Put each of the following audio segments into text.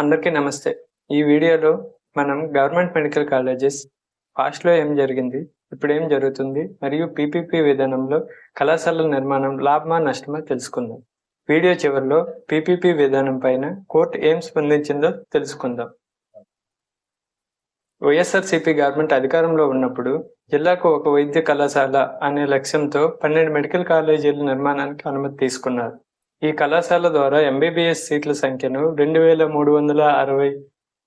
అందరికీ నమస్తే. ఈ వీడియోలో మనం గవర్నమెంట్ మెడికల్ కాలేజెస్ పాస్ట్లో ఏం జరిగింది ఇప్పుడు ఏం జరుగుతుంది మరియు పీపీపీ విధానంలో కళాశాలల నిర్మాణం లాభమా నష్టమా తెలుసుకుందాం. వీడియో చివరిలో పీపీపీ విధానం పైన కోర్టు ఏం స్పందించిందో తెలుసుకుందాం. వైఎస్ఆర్సీపీ గవర్నమెంట్ అధికారంలో ఉన్నప్పుడు జిల్లాకు ఒక వైద్య కళాశాల అనే లక్ష్యంతో పన్నెండు మెడికల్ కాలేజీల నిర్మాణానికి అనుమతి తీసుకున్నారు. ఈ కళాశాల ద్వారా ఎంబీబీఎస్ సీట్ల సంఖ్యను రెండు వేల మూడు వందల అరవై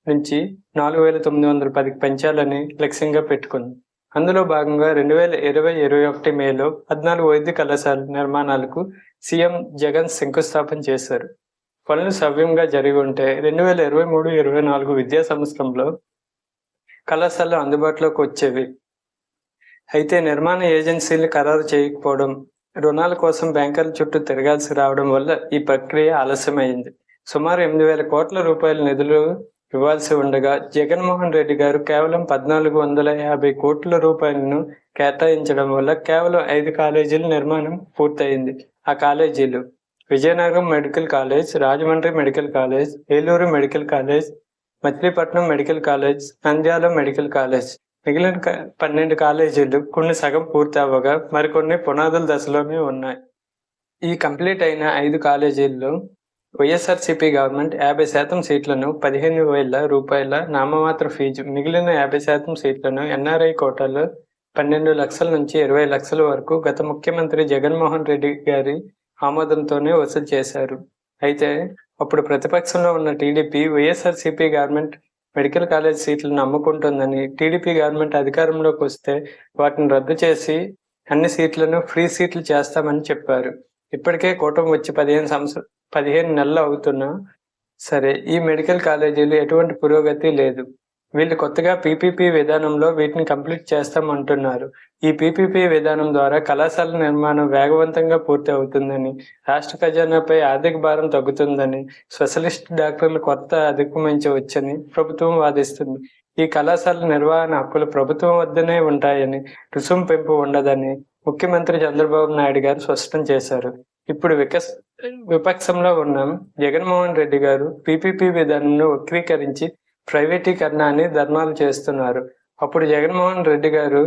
నుంచి నాలుగు వేల తొమ్మిది వందల పదికి పెంచాలని లక్ష్యంగా పెట్టుకుంది. అందులో భాగంగా రెండు వేల ఇరవై ఇరవై ఒకటి మేలో పద్నాలుగు వైద్య కళాశాల నిర్మాణాలకు సీఎం జగన్ శంకుస్థాపన చేశారు. పనులు సవ్యంగా జరిగి ఉంటే రెండు వేల ఇరవై మూడు ఇరవై నాలుగు విద్యా సంవత్సరంలో కళాశాలలు అందుబాటులోకి వచ్చేవి. అయితే నిర్మాణ ఏజెన్సీలు ఖరారు చేయకపోవడం రుణాల కోసం బ్యాంకర్ల చుట్టూ తిరగాల్సి రావడం వల్ల ఈ ప్రక్రియ ఆలస్యమైంది. సుమారు ఎనిమిది వేల కోట్ల రూపాయల నిధులు ఇవ్వాల్సి ఉండగా జగన్మోహన్ రెడ్డి గారు కేవలం పద్నాలుగు వందల యాభై కోట్ల రూపాయలను కేటాయించడం వల్ల కేవలం ఐదు కాలేజీల నిర్మాణం పూర్తయింది. ఆ కాలేజీలు Vizianagaram medical college Rajahmundry medical college Eluru medical college Machilipatnam medical college Nandyal medical college మిగిలిన పన్నెండు కాలేజీలు కొన్ని సగం పూర్తి అవ్వగా మరికొన్ని పునాదుల దశలోనే ఉన్నాయి. ఈ కంప్లీట్ అయిన ఐదు కాలేజీల్లో వైఎస్ఆర్సీపీ గవర్నమెంట్ యాభై శాతం సీట్లను పదిహేను వేల రూపాయల నామమాత్ర ఫీజు మిగిలిన యాభై శాతం సీట్లను ఎన్ఆర్ఐ కోటాలో పన్నెండు లక్షల నుంచి ఇరవై లక్షల వరకు గత ముఖ్యమంత్రి జగన్మోహన్ రెడ్డి గారి ఆమోదంతోనే వసూలు చేశారు. అయితే అప్పుడు ప్రతిపక్షంలో ఉన్న TDP YSRCP government medical college సీట్లు నమ్ముకుంటుందని టీడీపీ గవర్నమెంట్ అధికారంలోకి వస్తే వాటిని రద్దు చేసి అన్ని సీట్లను ఫ్రీ సీట్లు చేస్తామని చెప్పారు. ఇప్పటికే కూటమి వచ్చి పదిహేను సంవత్సరం పదిహేను నెలలు అవుతున్నా సరే ఈ మెడికల్ కాలేజీలు ఎటువంటి పురోగతి లేదు. వీళ్ళు కొత్తగా పీపీపీ విధానంలో వీటిని కంప్లీట్ చేస్తామంటున్నారు. ఈ పీపీపీ విధానం ద్వారా కళాశాల నిర్మాణం వేగవంతంగా పూర్తి అవుతుందని రాష్ట్ర ఖజానాపై ఆర్థిక భారం తగ్గుతుందని స్పెషలిస్ట్ డాక్టర్లు కొత్త అధిగమించవచ్చని ప్రభుత్వం వాదిస్తుంది. ఈ కళాశాల నిర్వహణ హక్కులు ప్రభుత్వం వద్దనే ఉంటాయని రుసుము పెంపు ఉండదని ముఖ్యమంత్రి చంద్రబాబు నాయుడు గారు స్పష్టం చేశారు. ఇప్పుడు వికస్ విపక్షంలో ఉన్న జగన్మోహన్ రెడ్డి గారు పీపీపీ విధానంను వక్రీకరించి ప్రైవేటీకరణాన్ని ధర్మాలు ధర్నాలు చేస్తున్నారు. అప్పుడు జగన్మోహన్ రెడ్డి గారు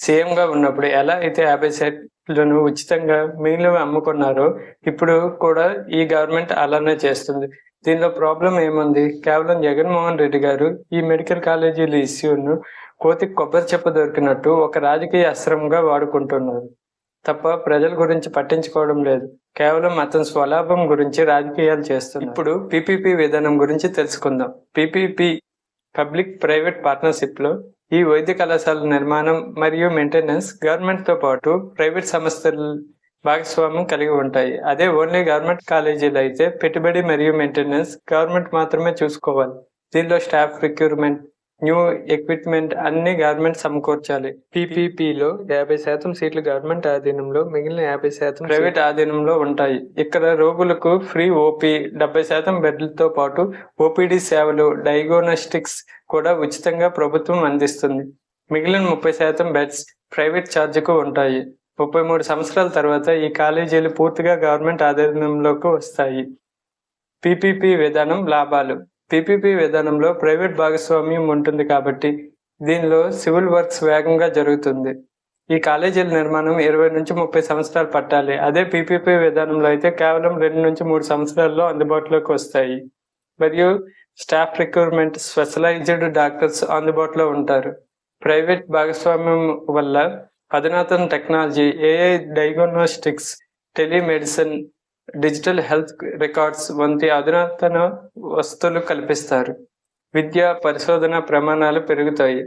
సీఎం గా ఉన్నప్పుడు ఎలా అయితే యాభై సెట్లను ఉచితంగా మిగిలిన అమ్ముకున్నారో ఇప్పుడు కూడా ఈ గవర్నమెంట్ అలానే చేస్తుంది. దీనిలో ప్రాబ్లం ఏముంది? కేవలం జగన్మోహన్ రెడ్డి గారు ఈ మెడికల్ కాలేజీల ఇష్యూను కోతికి కొబ్బరి చెప్ప దొరికినట్టు ఒక రాజకీయ అస్త్రంగా వాడుకుంటున్నారు. తప్ప ప్రజల గురించి పట్టించుకోవడం లేదు. కేవలం అతని స్వలాభం గురించి రాజకీయాలు చేస్తున్నారు. ఇప్పుడు పీపీపీ విధానం గురించి తెలుసుకుందాం. పీపీపీ పబ్లిక్ ప్రైవేట్ పార్ట్నర్షిప్లో ఈ వైద్య కళాశాల నిర్మాణం మరియు మెయింటెనెన్స్ గవర్నమెంట్తో పాటు ప్రైవేట్ సంస్థలు భాగస్వామ్యం కలిగి ఉంటాయి. అదే ఓన్లీ గవర్నమెంట్ కాలేజీలు అయితే పెట్టుబడి మరియు మెయింటెనెన్స్ గవర్నమెంట్ మాత్రమే చూసుకోవాలి. దీనిలో స్టాఫ్ రిక్రూట్మెంట్ న్యూ ఎక్విప్మెంట్ అన్ని గవర్నమెంట్ సమకూర్చాలి. పీపీపీలో యాభై శాతం సీట్లు గవర్నమెంట్ ఆధీనంలో మిగిలిన యాభై శాతం ప్రైవేట్ ఆధీనంలో ఉంటాయి. ఇక్కడ రోగులకు ఫ్రీ ఓపీ డెబ్బై శాతం బెడ్లతో పాటు ఓపీడీ సేవలు డయాగ్నోస్టిక్స్ కూడా ఉచితంగా ప్రభుత్వం అందిస్తుంది. మిగిలిన ముప్పై శాతం బెడ్స్ ప్రైవేట్ ఛార్జ్కు ఉంటాయి. ముప్పై మూడు సంవత్సరాల తర్వాత ఈ కాలేజీలు పూర్తిగా గవర్నమెంట్ ఆధీనంలోకి వస్తాయి. పీపీపీ విధానం లాభాలు. పీపీపీ విధానంలో ప్రైవేట్ భాగస్వామ్యం ఉంటుంది కాబట్టి దీనిలో సివిల్ వర్క్స్ వేగంగా జరుగుతుంది. ఈ కాలేజీల నిర్మాణం ఇరవై నుంచి ముప్పై సంవత్సరాలు పట్టాలి. అదే పీపీపీ విధానంలో అయితే కేవలం రెండు నుంచి మూడు సంవత్సరాల్లో అందుబాటులోకి వస్తాయి. మరియు స్టాఫ్ రిక్రూట్మెంట్ స్పెషలైజ్డ్ డాక్టర్స్ అందుబాటులో ఉంటారు. ప్రైవేట్ భాగస్వామ్యం వల్ల అధునాతన technology AI diagnostics telemedicine digital health records వంటి అధునాతన వస్తువులు కల్పిస్తారు. విద్య పరిశోధన ప్రమాణాలు పెరుగుతాయి.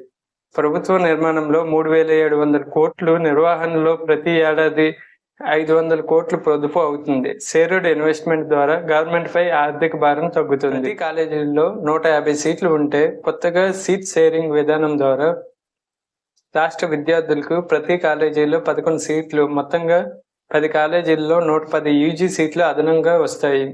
ప్రభుత్వ నిర్మాణంలో మూడు వేల ఏడు వందల కోట్లు నిర్వహణలో ప్రతి ఏడాది ఐదు వందల కోట్లు పొదుపు అవుతుంది. సేరుడ్ ఇన్వెస్ట్మెంట్ ద్వారా గవర్నమెంట్ పై ఆర్థిక భారం తగ్గుతుంది. కాలేజీల్లో నూట యాభై సీట్లు ఉంటే కొత్తగా సీట్ షేరింగ్ విధానం ద్వారా రాష్ట్ర విద్యార్థులకు ప్రతి కాలేజీలో పదకొండు సీట్లు మొత్తంగా పది కాలేజీల్లో నూట పది యూజీ సీట్లు అదనంగా వస్తాయి.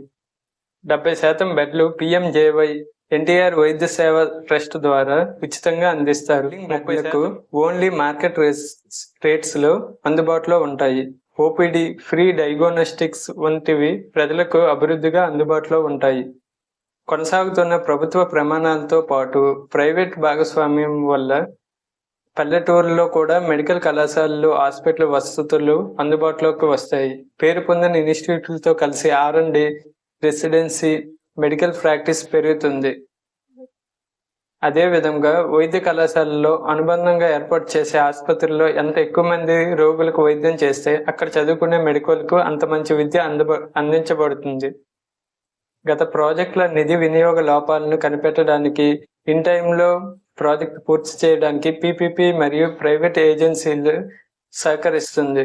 డెబ్బై శాతం బెడ్లు పిఎంజేవై ఎన్టీఆర్ వైద్య సేవ ట్రస్ట్ ద్వారా ఉచితంగా అందిస్తారు. ముప్పైకు ఓన్లీ మార్కెట్ రేట్స్లో అందుబాటులో ఉంటాయి. ఓపీడీ ఫ్రీ డయాగ్నోస్టిక్స్ వంటివి ప్రజలకు అభివృద్ధిగా అందుబాటులో ఉంటాయి. కొనసాగుతున్న ప్రభుత్వ ప్రమాణాలతో పాటు ప్రైవేట్ భాగస్వామ్యం వల్ల పల్లెటూరులో కూడా మెడికల్ కళాశాలలు హాస్పిటల్ వసతులు అందుబాటులోకి వస్తాయి. పేరు పొందిన ఇన్స్టిట్యూట్లతో కలిసి R and D residency medical practice పెరుగుతుంది. అదే విధంగా వైద్య కళాశాలలో అనుబంధంగా ఏర్పాటు చేసే ఆసుపత్రిలో ఎంత ఎక్కువ మంది రోగులకు వైద్యం చేస్తే అక్కడ చదువుకునే మెడికల్కు అంత మంచి విద్య అందబ అందించబడుతుంది. గత ప్రాజెక్టుల నిధి వినియోగ లోపాలను కనిపెట్టడానికి ఇన్ టైంలో ప్రాజెక్ట్ పూర్తి చేయడానికి పిపిపి మరియు ప్రైవేట్ ఏజెన్సీలు సహకరిస్తుంది.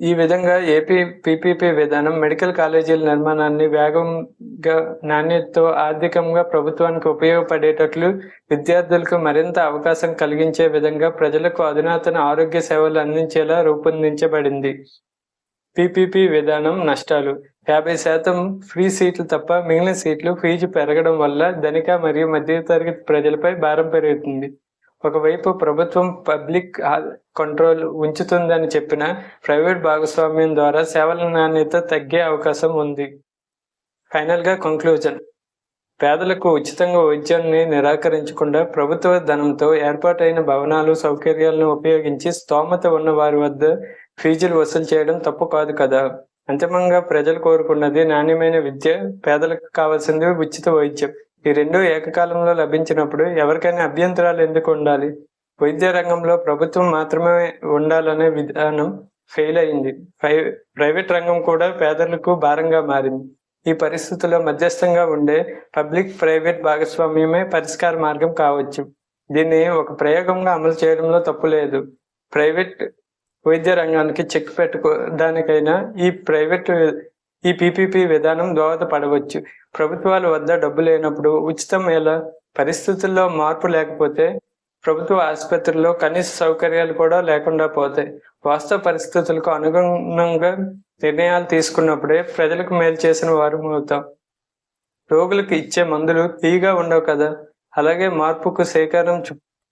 ఈ విధంగా ఏపీ పిపిపి విధానం మెడికల్ కాలేజీల నిర్మాణాన్ని వేగంగా నాణ్యతతో ఆర్థికంగా ప్రభుత్వానికి ఉపయోగపడేటట్లు విద్యార్థులకు మరింత అవకాశం కలిగించే విధంగా ప్రజలకు అధునాతన ఆరోగ్య సేవలు అందించేలా రూపొందించబడింది. పిపిపి విధానం నష్టాలు. యాభై శాతం ఫ్రీ సీట్లు తప్ప మిగిలిన సీట్లు ఫీజు పెరగడం వల్ల ధనిక మరియు మధ్యతరగతి ప్రజలపై భారం పెరుగుతుంది. ఒకవైపు ప్రభుత్వం పబ్లిక్ కంట్రోల్ ఉంచుతుందని చెప్పిన ప్రైవేట్ భాగస్వామ్యం ద్వారా సేవల నాణ్యత తగ్గే అవకాశం ఉంది. ఫైనల్గా కంక్లూజన్ పేదలకు ఉచితంగా వైద్యాన్ని నిరాకరించకుండా ప్రభుత్వ ధనంతో ఏర్పాటైన భవనాలు సౌకర్యాలను ఉపయోగించి స్తోమత ఉన్న వారి వద్ద ఫీజులు వసూలు చేయడం తప్పు కాదు కదా? అంతిమంగా ప్రజలు కోరుకున్నది నాణ్యమైన విద్య పేదలకు కావాల్సింది ఉచిత వైద్యం. ఈ రెండు ఏకకాలంలో లభించినప్పుడు ఎవరికైనా అభ్యంతరాలు ఎందుకు ఉండాలి? వైద్య రంగంలో ప్రభుత్వం మాత్రమే ఉండాలనే విధానం ఫెయిల్ అయింది. ప్రైవేట్ రంగం కూడా పేదలకు భారంగా మారింది. ఈ పరిస్థితుల్లో మధ్యస్థంగా ఉండే పబ్లిక్ ప్రైవేట్ భాగస్వామ్యమే పరిష్కార మార్గం కావచ్చు. దీన్ని ఒక ప్రయోగంగా అమలు చేయడంలో తప్పు లేదు. ప్రైవేట్ వైద్య రంగానికి చెక్ పెట్టుకోవడానికైనా ఈ ప్రైవేట్ ఈ పీపీపీ విధానం దోహదపడవచ్చు ప్రభుత్వాల వద్ద డబ్బు లేనప్పుడు ఉచితం ఎలా? పరిస్థితుల్లో మార్పు లేకపోతే ప్రభుత్వ ఆసుపత్రుల్లో కనీస సౌకర్యాలు కూడా లేకుండా పోతాయి. వాస్తవ పరిస్థితులకు అనుగుణంగా నిర్ణయాలు తీసుకున్నప్పుడే ప్రజలకు మేలు చేసిన వారు అవుతాం. రోగులకు ఇచ్చే మందులు తీగా ఉండవు కదా? అలాగే మార్పుకు సేకరణ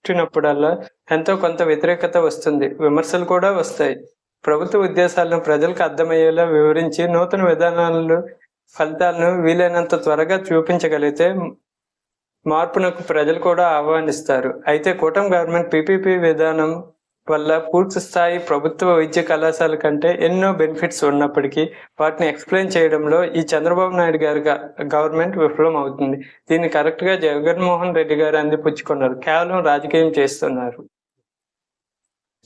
పుట్టినప్పుడల్లా ఎంతో కొంత వ్యతిరేకత వస్తుంది. విమర్శలు కూడా వస్తాయి. ప్రభుత్వ ఉద్దేశాలను ప్రజలకు అర్థమయ్యేలా వివరించి నూతన విధానాలు ఫలితాలను వీలైనంత త్వరగా చూపించగలిగితే మార్పునకు ప్రజలు కూడా ఆహ్వానిస్తారు. అయితే కూటమి గవర్నమెంట్ పీపీపీ విధానం వల్ల పూర్తి స్థాయి ప్రభుత్వ వైద్య కళాశాల కంటే ఎన్నో బెనిఫిట్స్ ఉన్నప్పటికీ వాటిని ఎక్స్ప్లెయిన్ చేయడంలో ఈ చంద్రబాబు నాయుడు గారి గవర్నమెంట్ విఫలం అవుతుంది దీన్ని కరెక్ట్గా జగన్మోహన్ రెడ్డి గారు అందిపుచ్చుకున్నారు. కేవలం రాజకీయం చేస్తున్నారు.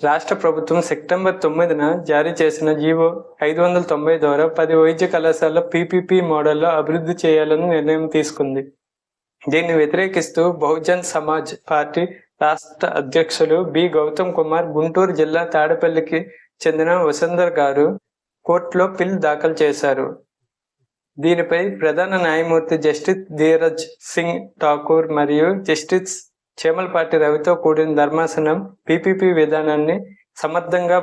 రాష్ట్ర ప్రభుత్వం సెప్టెంబర్ తొమ్మిదిన జారీ చేసిన జీవో ఐదు వందల తొంభై ద్వారా పది వైద్య కళాశాల పీపీపీ మోడల్లో అభివృద్ధి చేయాలని నిర్ణయం తీసుకుంది. దీన్ని వ్యతిరేకిస్తూ బహుజన్ సమాజ్ పార్టీ రాష్ట్ర అధ్యక్షులు బి. గౌతమ్ కుమార్ గుంటూరు జిల్లా తాడపల్లికి చెందిన వసుంధర్ గారు కోర్టులో పిల్ దాఖలు చేశారు. దీనిపై ప్రధాన న్యాయమూర్తి జస్టిస్ ధీరజ్ సింగ్ ఠాకూర్ మరియు జస్టిస్ చేమలపాటి రవితో కూడిన ధర్మాసనం పిపిపి విధానాన్ని సమర్థంగా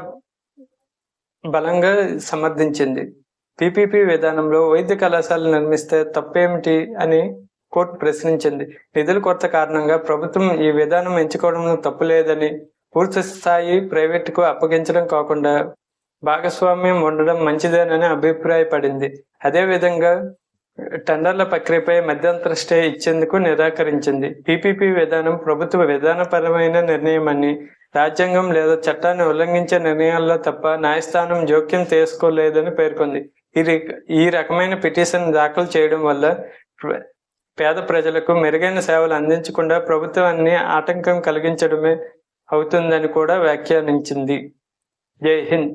బలంగా సమర్థించింది. పిపిపి విధానంలో వైద్య కళాశాలలు నిర్మిస్తే తప్పేమిటి అని కోర్టు ప్రశ్నించింది. నిధుల కొరత కారణంగా ప్రభుత్వం ఈ విధానం ఎంచుకోవడం తప్పులేదని పూర్తి స్థాయి ప్రైవేటుకు అప్పగించడం కాకుండా భాగస్వామ్యం ఉండడం మంచిదేనని అభిప్రాయపడింది. అదేవిధంగా టెండర్ల ప్రక్రియపై మధ్యంతర స్టే ఇచ్చేందుకు నిరాకరించింది. పీపీపీ విధానం ప్రభుత్వ విధానపరమైన నిర్ణయమని రాజ్యాంగం లేదా చట్టాన్ని ఉల్లంఘించే నిర్ణయాల్లో తప్ప న్యాయస్థానం జోక్యం తీసుకోలేదని పేర్కొంది. ఈ ఈ రకమైన పిటిషన్ దాఖలు చేయడం వల్ల పేద ప్రజలకు మెరుగైన సేవలు అందించకుండా ప్రభుత్వాన్ని ఆటంకం కలిగించడమే అవుతుందని కూడా వ్యాఖ్యానించింది. జై హింద్.